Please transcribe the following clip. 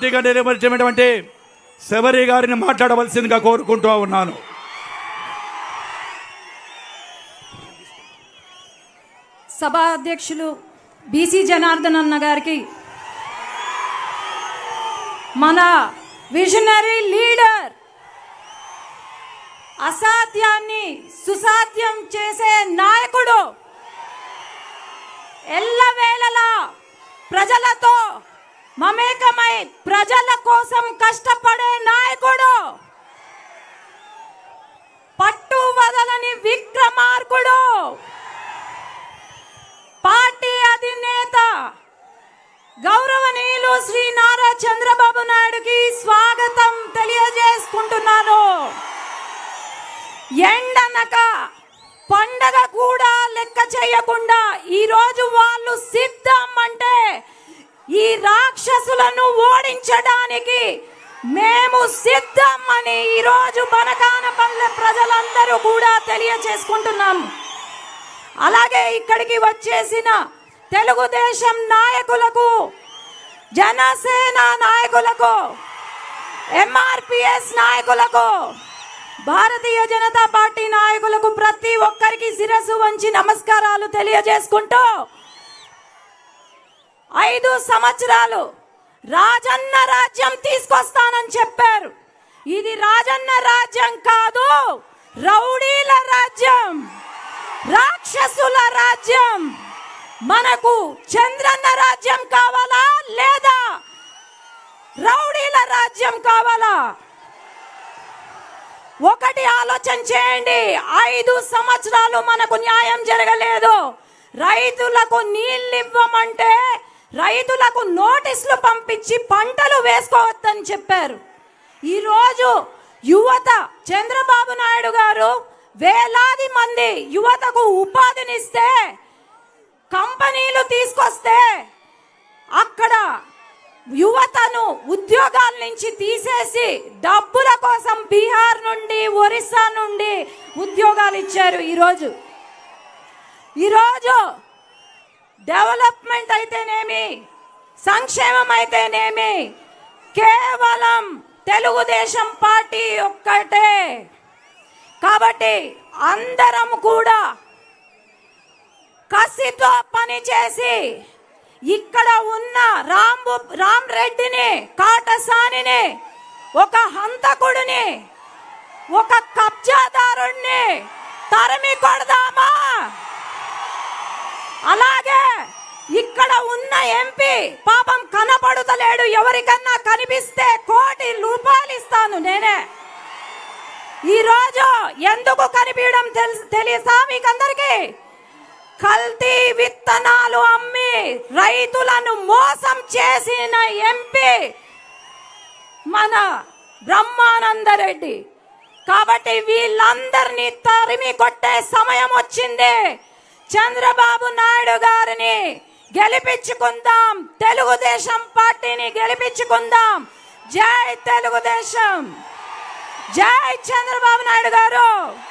పోటీగా నిలబడినటువంటి శబరి గారిని మాట్లాడవలసిందిగా కోరుకుంటూ ఉన్నాను. సభా అధ్యక్షులు బీసీ జనార్దన్ అన్న గారికి మన విజనరీ లీడర్ అసాధ్యాన్ని సుసాధ్యం చేసే నాయకుడు ఎల్లవేళలా ప్రజలతో మమేకమై ప్రజల కోసం కష్టపడే నాయకుడు. పట్టు వదలని విక్రమార్కుడు. పార్టీ అధినేత గౌరవనీయులు శ్రీ నారా చంద్రబాబు నాయుడుకి స్వాగతం తెలియజేసుకుంటున్నాను. ఎండనక పండగ కూడా లెక్క చేయకుండా ఈ రోజు వాళ్ళు సిద్ధం ఈ రాక్షసులను ఓడించడానికి మేము సిద్ధం అని ఈ రోజు బనకానపల్లె ప్రజలందరూ కూడా తెలియజేసుకుంటున్నాం అలాగే ఇక్కడికి వచ్చేసిన తెలుగుదేశం నాయకులకు జనసేన నాయకులకు ఎంఆర్పిఎస్ నాయకులకు భారతీయ జనతా పార్టీ నాయకులకు ప్రతి ఒక్కరికి శిరస్సు వంచి నమస్కారాలు తెలియజేసుకుంటూ ఐదు సంవత్సరాలు రాజన్న రాజ్యం తీసుకొస్తానని చెప్పారు. ఇది రాజన్న రాజ్యం కాదు రౌడీల రాజ్యం రాక్షసుల రాజ్యం. మనకు చంద్రన్న రాజ్యం కావాలా లేదా రౌడీల రాజ్యం కావాలా? ఒకటి ఆలోచన చేయండి. ఐదు సంవత్సరాలు మనకు న్యాయం జరగలేదు. రైతులకు నీళ్ళు ఇవ్వమంటే రైతులకు నోటీసులు పంపించి పంటలు వేసుకోవద్దని చెప్పారు. ఈరోజు యువత చంద్రబాబు నాయుడు గారు వేలాది మంది యువతకు ఉపాధినిస్తే కంపెనీలు తీసుకొస్తే అక్కడ యువతను ఉద్యోగాల నుంచి తీసేసి డబ్బుల కోసం బీహార్ నుండి ఒరిస్సా నుండి ఉద్యోగాలు ఇచ్చారు ఈరోజు. ఈరోజు డెవలప్మెంట్ అయితేనేమి? సంక్షేమం అయితేనేమి కేవలం తెలుగుదేశం పార్టీ ఒక్కటే. కాబట్టి అందరం కూడా కసితో పనిచేసి ఇక్కడ ఉన్న రాంబు రామ్ రెడ్డిని కాటసానిని ఒక హంతకుడిని ఒక కబ్జాదారుణ్ణి తరిమి కొడదామా? అలాగే ఇక్కడ ఉన్న ఎంపీ పాపం కనపడుతలేడు. ఎవరికన్నా కనిపిస్తే కోటి రూపాయలు ఇస్తాను నేనే. ఈరోజు ఎందుకు కనిపించడం తెలుసు తెలుసా మీకందరికి? కల్తీ విత్తనాలు అమ్మి రైతులను మోసం చేసిన ఎంపీ మన బ్రహ్మానందరెడ్డి. కాబట్టి వీళ్ళందరినీ తరిమి కొట్టే సమయం వచ్చింది. చంద్రబాబు నాయుడు గారిని గెలిపించుకుందాం. తెలుగుదేశం పార్టీని గెలిపించుకుందాం. జై తెలుగుదేశం. జై చంద్రబాబు నాయుడు గారు.